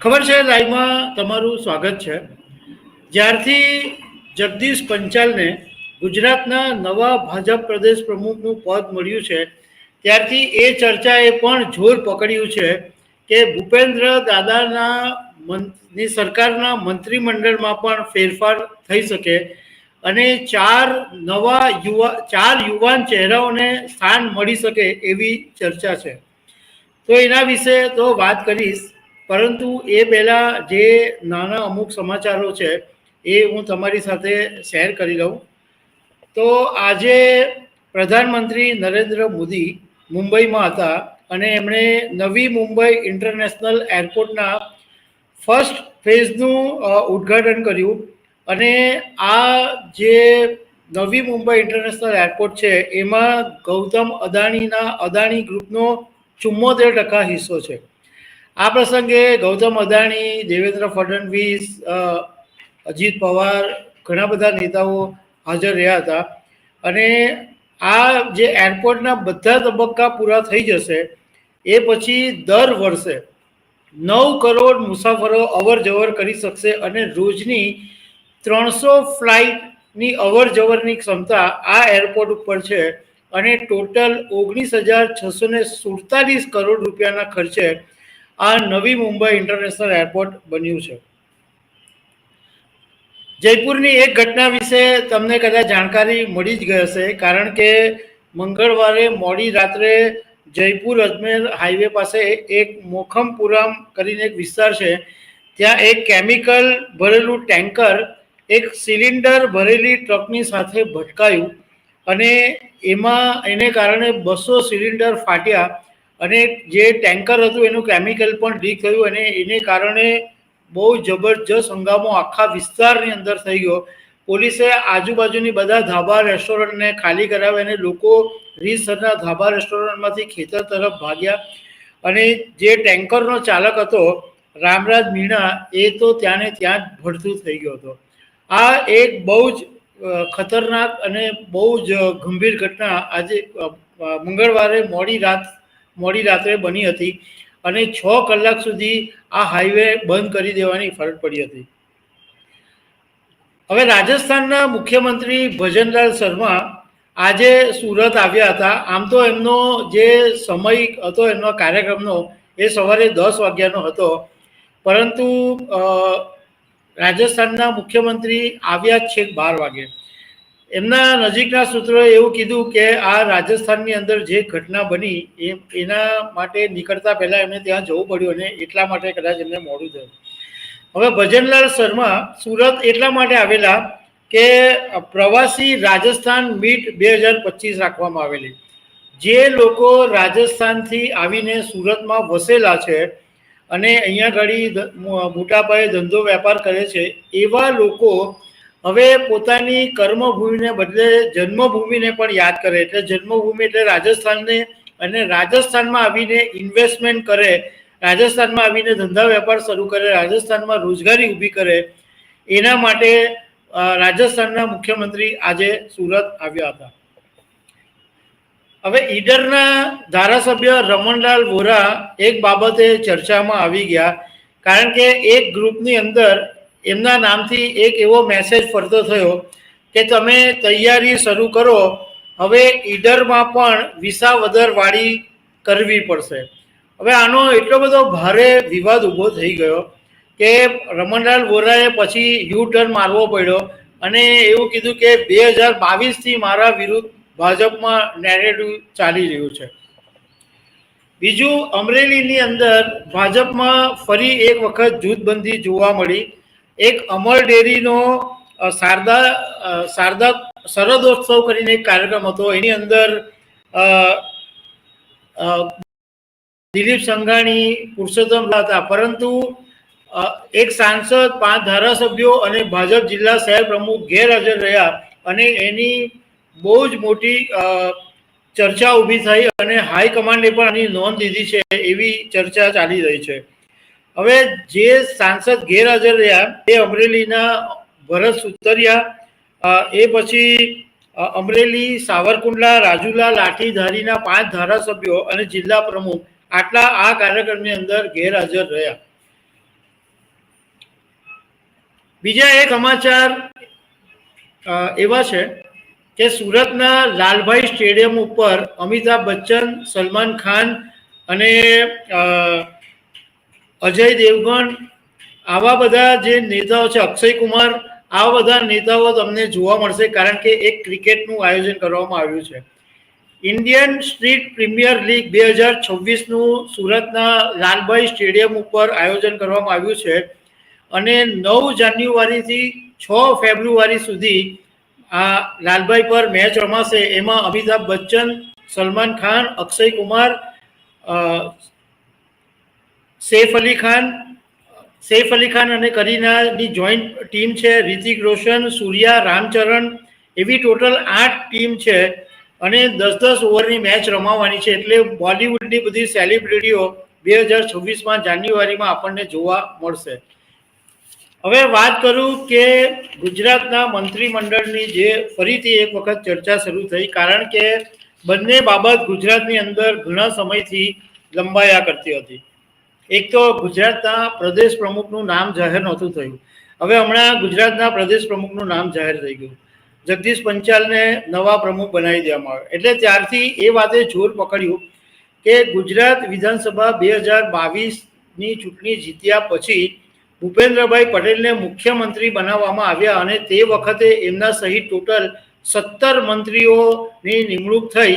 ખબર છે, લાઈવમાં તમારું સ્વાગત છે. જ્યારથી જગદીશ પંચાલને ગુજરાતના નવા ભાજપ પ્રદેશ પ્રમુખનું પદ મળ્યું છે, ત્યારથી એ ચર્ચાએ પણ જોર પકડ્યું છે કે ભૂપેન્દ્ર દાદાના ની સરકારના મંત્રીમંડળમાં પણ ફેરફાર થઈ શકે અને ચાર નવા યુવા, ચાર યુવાન ચહેરાઓને સ્થાન મળી શકે એવી ચર્ચા છે. તો એના વિશે તો વાત કરીશ. પરંતુ એ પહેલાં જે નાના અમુક સમાચારો છે, એ હું તમારી સાથે શેર કરી લઉં. તો આજે પ્રધાનમંત્રી નરેન્દ્ર મોદી મુંબઈમાં હતા અને એમણે નવી મુંબઈ ઇન્ટરનેશનલ એરપોર્ટના ફર્સ્ટ ફેઝનું ઉદ્ઘાટન કર્યું. અને આ જે નવી મુંબઈ ઇન્ટરનેશનલ એરપોર્ટ છે, એમાં ગૌતમ અદાણીના અદાણી ગ્રુપનો ચુમ્મોતેર ટકા હિસ્સો છે. આ પ્રસંગે ગૌતમ અદાણી, દેવેન્દ્ર ફડણવીસ અજીત પવાર ઘણા બધા નેતાઓ હાજર રહ્યા હતા. અને આ જે એરપોર્ટના બધા તબક્કા પૂરા થઈ જશે, એ પછી દર વર્ષે નવ કરોડ મુસાફરો અવર જવર કરી શકશે અને રોજની ત્રણસો ફ્લાઇટની અવર જવરની ક્ષમતા આ એરપોર્ટ ઉપર છે અને ટોટલ ઓગણીસ હજાર છસો સુડતાલીસ કરોડ રૂપિયાના ખર્ચે આ નવી મુંબઈ ઇન્ટરનેશનલ એરપોર્ટ બન્યું છે. જયપુરની એક ઘટના વિશે તમને કદાચ જાણકારી મળી જ ગઈ હશે, કારણ કે મંગળવારે મોડી રાત્રે જયપુર અજમેર હાઈવે પાસે એક મોખમપુરમ કરીને એક વિસ્તાર છે, ત્યાં એક કેમિકલ ભરેલું ટેન્કર એક સિલિન્ડર ભરેલી ટ્રકની સાથે ભટકાયું અને એમાં, એને કારણે બસો સિલિન્ડર ફાટ્યા અને જે ટેન્કર હતું, એનું કેમિકલ પણ લીક થયું અને એને કારણે બહુ જબરજસ્ત હંગામો આખા વિસ્તારની અંદર થઈ ગયો. પોલીસે આજુબાજુની બધા ધાબા રેસ્ટોરન્ટને ખાલી કરાવ્યા અને લોકો રીસરના ધાબા રેસ્ટોરન્ટમાંથી ખેતર તરફ ભાગ્યા. અને જે ટેન્કરનો ચાલક હતો, રામરાજ મીણા, એ તો ત્યાંને ત્યાં જ ભડથું થઈ ગયો હતો. આ એક બહુ જ ખતરનાક અને બહુ જ ગંભીર ઘટના આજે મંગળવારે મોડી રાત મોડી રાત્રે બની હતી અને છ કલાક સુધી આ હાઈવે બંધ કરી દેવાની ફરજ પડી હતી. હવે રાજસ્થાનના મુખ્યમંત્રી ભજનલાલ શર્મા આજે સુરત આવ્યા હતા. આમ તો એમનો જે સમય હતો, એમનો કાર્યક્રમનો એ સવારે દસ વાગ્યાનો હતો. પરંતુ રાજસ્થાનના મુખ્યમંત્રી આવ્યા છેક બાર વાગે. એમના નજીકના સૂત્રોએ એવું કીધું કે આ રાજસ્થાનની અંદર જે ઘટના બની, એ એના માટે નીકળતા પહેલા એમને ત્યાં જવું પડ્યું અને એટલા માટે કદાચ એમને મોડું થયું. હવે ભજનલાલ શર્મા સુરત એટલા માટે આવેલા કે પ્રવાસી રાજસ્થાન મીટ બે હજાર પચીસ રાખવામાં આવેલી. જે લોકો રાજસ્થાનથી આવીને સુરતમાં વસેલા છે અને અહીંયા ઘડી મોટા ધંધો વેપાર કરે છે, એવા લોકો હવે પોતાની કર્મભૂમિને બદલે જન્મભૂમિને પણ યાદ કરે. એટલે જન્મભૂમિ એટલે રાજસ્થાનને અને રાજસ્થાનમાં આવીને ઇન્વેસ્ટમેન્ટ કરે. રાજસ્થાનમાં આવીને ધંધા વેપાર શરૂ કરે. રાજસ્થાનમાં રોજગારી ઊભી કરે. એના માટે રાજસ્થાનના મુખ્યમંત્રી આજે સુરત આવ્યા હતા. હવે ઈડરના ધારાસભ્ય રમણલાલ વોરા એક બાબતે ચર્ચામાં આવી ગયા. કારણ કે એક ગ્રુપની અંદર એમના નામથી એક એવો મેસેજ ફરતો થયો કે તમે તૈયારી શરૂ કરો, હવે ઈડરમાં પણ વિસાવદરવાળી કરવી પડશે. હવે આનો એટલો બધો ભારે વિવાદ ઊભો થઈ ગયો કે રમણલાલ વોરાએ પછી યુ ટર્ન મારવો પડ્યો અને એવું કીધું કે બે હજાર બાવીસથી મારા વિરુદ્ધ ભાજપમાં નેરેટિવ ચાલી રહ્યું છે. બીજું અમરેલીની અંદર ભાજપમાં ફરી એક વખત જૂથબંધી જોવા મળી એક અમર ડેરીનો શારદા શારદા શરદોત્સવ કરીને એક કાર્યક્રમ હતો. એની અંદર દિલીપ સંઘાણી, પુરુષોત્તમ હતા. પરંતુ એક સાંસદ, પાંચ ધારાસભ્યો અને ભાજપ જિલ્લા શહેર પ્રમુખ ગેરહાજર રહ્યા અને એની બહુ જ મોટી ચર્ચા ઊભી થઈ અને હાઈકમાન્ડે પણ આની નોંધ લીધી છે એવી ચર્ચા ચાલી રહી છે. હવે જે સાંસદ ગેરહાજર રહ્યા, એ અમરેલીના ભરત સુતરિયા એ પછી અમરેલી સાવરકુંડલા રાજુલા લાઠીધારીના પાંચ ધારાસભ્યો અને જિલ્લા પ્રમુખ આટલા આ કાર્યક્રમની અંદર ગેરહાજર રહ્યા. બીજા એક સમાચાર એવા છે કે સુરતના લાલભાઈ સ્ટેડિયમ ઉપર અમિતાભ બચ્ચન, સલમાન ખાન અને અજય દેવગણ, આવા બધા જે નેતાઓ છે, અક્ષય કુમાર, આવા બધા નેતાઓ તમને જોવા મળશે કારણ કે એક ક્રિકેટનું આયોજન કરવામાં આવ્યું છે. ઇન્ડિયન સ્ટ્રીટ પ્રીમિયર લીગ બે હજાર છવ્વીસનું સુરતના લાલભાઈ સ્ટેડિયમ ઉપર આયોજન કરવામાં આવ્યું છે અને નવ જાન્યુઆરીથી છ ફેબ્રુઆરી સુધી આ લાલભાઈ પર મેચ રમાશે. એમાં અમિતાભ બચ્ચન, સલમાન ખાન, અક્ષય કુમાર સૈફ અલી ખાન, સૈફ અલી ખાન અને કરીનાની જોઈન્ટ ટીમ છે, રિતિક રોશન, સૂર્યા, રામચરણ, એવી ટોટલ આઠ ટીમ છે અને દસ દસ ઓવરની મેચ રમાવાની છે. એટલે બોલિવૂડની બધી સેલિબ્રિટીઓ બે હજાર છવ્વીસમાં જાન્યુઆરીમાં આપણને જોવા મળશે. હવે વાત કરું કે ગુજરાતના મંત્રીમંડળની જે ફરીથી એક વખત ચર્ચા શરૂ થઈ, કારણ કે બંને બાબત ગુજરાતની અંદર ઘણા સમયથી લંબાયા કરતી હતી. એક તો ગુજરાતના પ્રદેશ પ્રમુખનું નામ જાહેર નહોતું થયું. હવે હમણાં ગુજરાતના પ્રદેશ પ્રમુખનું નામ જાહેર થઈ ગયું. જગદીશ પંચાલને નવા પ્રમુખ બનાવી દેવામાં આવ્યો. એટલે ત્યારથી એ વાતે જોર પકડ્યું કે ગુજરાત વિધાનસભા બે હજાર બાવીસની ચૂંટણી જીત્યા પછી ભૂપેન્દ્રભાઈ પટેલને મુખ્યમંત્રી બનાવવામાં આવ્યા અને તે વખતે એમના સહિત ટોટલ સત્તર મંત્રીઓની નિમણૂક થઈ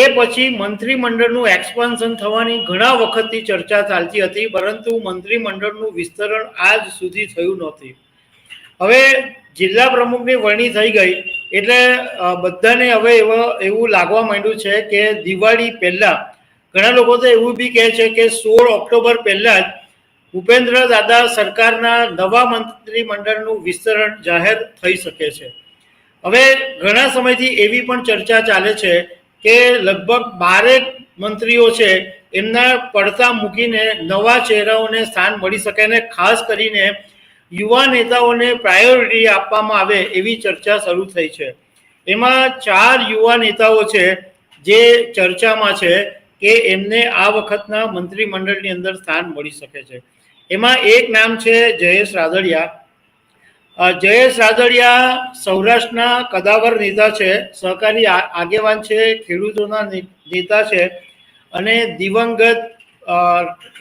એ પછી મંત્રીમંડળનું એક્સપાન્શન થવાની ઘણા વખતથી ચર્ચા ચાલતી હતી, પરંતુ મંત્રીમંડળનું વિસ્તરણ આજ સુધી થયું નહોતી. હવે જિલ્લા પ્રમુખની વરણી થઈ ગઈ, એટલે બધાને હવે એવો, એવું લાગવા માંડ્યું છે કે દિવાળી પહેલાં, ઘણા લોકો તો એવું બી કહે છે કે સોળ ઓક્ટોબર પહેલાં જ ભૂપેન્દ્ર દાદા સરકારના નવા મંત્રીમંડળનું વિસ્તરણ જાહેર થઈ શકે છે. હવે ઘણા સમયથી એવી પણ ચર્ચા ચાલે છે કે લગભગ બારેક મંત્રીઓ છે, એમના પડતા મૂકીને નવા ચહેરાઓને સ્થાન મળી શકે અને ખાસ કરીને યુવા નેતાઓને પ્રાયોરિટી આપવામાં આવે એવી ચર્ચા શરૂ થઈ છે. એમાં ચાર યુવા નેતાઓ છે, જે ચર્ચામાં છે કે એમને આ વખતના મંત્રીમંડળની અંદર સ્થાન મળી શકે છે. એમાં એક નામ છે જયેશ રાદડિયા જયેશ રાદડિયા સૌરાષ્ટ્રના કદાવર નેતા છે, સહકારી આગેવાન છે, ખેડૂતોના નેતા છે અને દિવંગત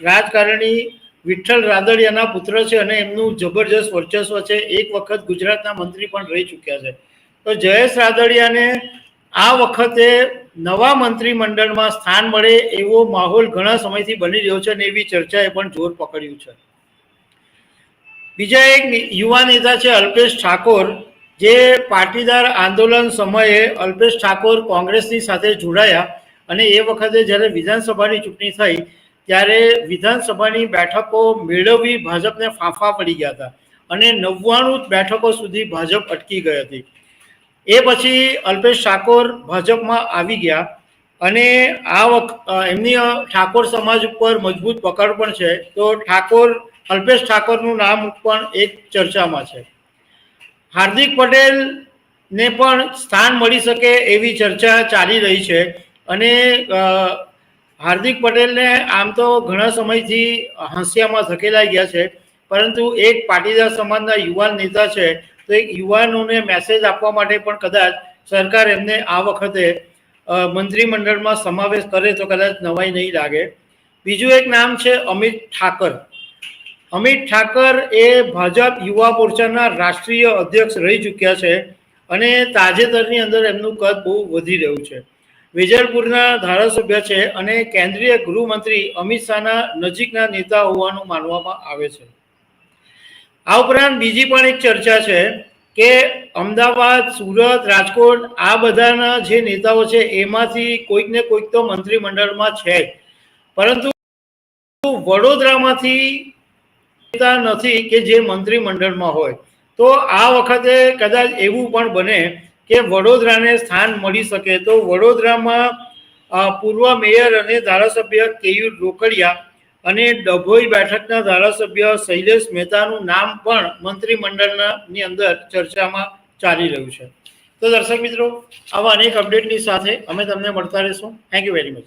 રાજકારણી વિઠ્ઠલ રાદડિયાના પુત્ર છે અને એમનું જબરજસ્ત વર્ચસ્વ છે. એક વખત ગુજરાતના મંત્રી પણ રહી ચૂક્યા છે. તો જયેશ રાદડિયાને આ વખતે નવા મંત્રીમંડળમાં સ્થાન મળે એવો માહોલ ઘણા સમયથી બની રહ્યો છે અને એવી ચર્ચાએ પણ જોર પકડ્યું છે. બીજા એક યુવા નેતા છે અલ્પેશ ઠાકોર, જે પાટીદાર આંદોલન સમયે અલ્પેશ ઠાકોર કોંગ્રેસની સાથે જોડાયા અને એ વખતે જ્યારે વિધાનસભાની ચૂંટણી થઈ, ત્યારે વિધાનસભાની બેઠકો મેળવવી ભાજપને ફાંફા પડી ગયા હતા અને નવ્વાણું બેઠકો સુધી ભાજપ અટકી ગઈ હતી. એ પછી અલ્પેશ ઠાકોર ભાજપમાં આવી ગયા અને આ વખત એમની ઠાકોર સમાજ ઉપર મજબૂત પકડ પણ છે. તો ઠાકોર અલ્પેશ ઠાકોરનું નામ પણ એક ચર્ચામાં છે. હાર્દિક પટેલને પણ સ્થાન મળી શકે એવી ચર્ચા ચાલી રહી છે અને હાર્દિક પટેલને આમ તો ઘણા સમયથી હાંસિયામાં ધકેલાઈ ગયા છે, પરંતુ એક પાટીદાર સમાજના યુવાન નેતા છે, તો એક યુવાનોને મેસેજ આપવા માટે પણ કદાચ સરકાર એમને આ વખતે મંત્રીમંડળમાં સમાવેશ કરે તો કદાચ નવાઈ નહીં લાગે. બીજું એક નામ છે અમિત ઠાકર. અમિત ઠાકર એ ભાજપ યુવા મોરચાના રાષ્ટ્રીય અધ્યક્ષ રહી ચૂક્યા છે અને તાજેતરની અંદર એમનું કદ બહુ વધી રહ્યું છે. વેજલપુરના ધારાસભ્ય છે અને કેન્દ્રીય ગૃહમંત્રી અમિત શાહના નજીકના નેતા હોવાનું માનવામાં આવે છે. આ ઉપરાંત બીજી પણ એક ચર્ચા છે કે અમદાવાદ, સુરત, રાજકોટ આ બધાના જે નેતાઓ છે એમાંથી કોઈક ને કોઈક તો મંત્રીમંડળમાં છે પરંતુ વડોદરામાંથી નથી કે જે મંત્રીમંડળમાં હોય. તો આ વખતે કદાચ એવું પણ બને કે વડોદરાને સ્થાન મળી શકે. તો વડોદરામાં પૂર્વ મેયર અને ધારાસભ્ય કેયુ રોકડિયા અને ડભોઈ બેઠકના ધારાસભ્ય શૈલેષ મહેતાનું નામ પણ મંત્રીમંડળની અંદર ચર્ચામાં ચાલી રહ્યું છે. તો દર્શક મિત્રો, આવા અનેક અપડેટની સાથે અમે તમને મળતા રહીશું. Thank you very much